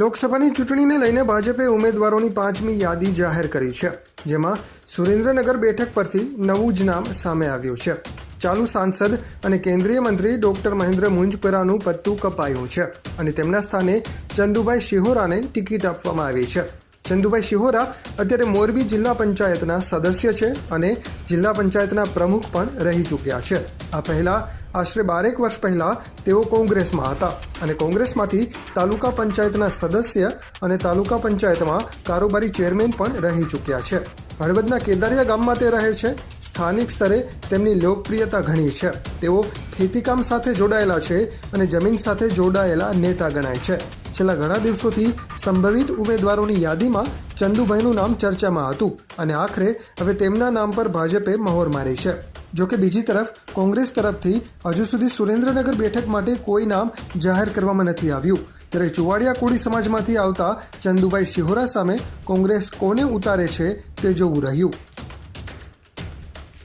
લોકસભાની ચૂંટણીને લઈને ભાજપે ઉમેદવારોની પાંચમી યાદી જાહેર કરી છે, જેમાં સુરેન્દ્રનગર બેઠક પરથી નવું જ નામ સામે આવ્યું છે. ચાલુ સાંસદ અને કેન્દ્રીય મંત્રી ડોક્ટર મહેન્દ્ર મુંજપરાનું પત્તું કપાયું છે અને તેમના સ્થાને ચંદુભાઈ શિહોરાને ટિકિટ આપવામાં આવી છે. ચંદુભાઈ શિહોરા અત્યારે મોરબી જિલ્લા પંચાયતના સદસ્ય છે અને જિલ્લા પંચાયતના પ્રમુખ પણ રહી ચૂક્યા છે. આ પહેલા આશરે બારેક વર્ષ પહેલા તેઓ કોંગ્રેસમાં હતા અને કોંગ્રેસમાંથી તાલુકા પંચાયતના સદસ્ય અને તાલુકા પંચાયતમાં કારોબારી ચેરમેન પણ રહી ચૂક્યા છે. હળવદના કેદારિયા ગામમાં તે રહે છે. સ્થાનિક સ્તરે તેમની લોકપ્રિયતા ઘણી છે. તેઓ ખેતીકામ સાથે જોડાયેલા છે અને જમીન સાથે જોડાયેલા નેતા ગણાય છે. છેલ્લા ઘણા દિવસોથી સંભવિત ઉમેદવારોની યાદીમાં ચંદુભાઈનું નામ ચર્ચામાં હતું અને આખરે હવે તેમના નામ પર ભાજપે મહોર મારી છે. જોકે બીજી તરફ, કોંગ્રેસ તરફથી હજુ સુધી સુરેન્દ્રનગર બેઠક માટે કોઈ નામ જાહેર કરવામાં નથી આવ્યું. ત્યારે ચુવાડિયા કોળી સમાજમાંથી આવતા ચંદુભાઈ સિહોરા સામે કોંગ્રેસ કોને ઉતારે છે તે જોવું રહ્યું.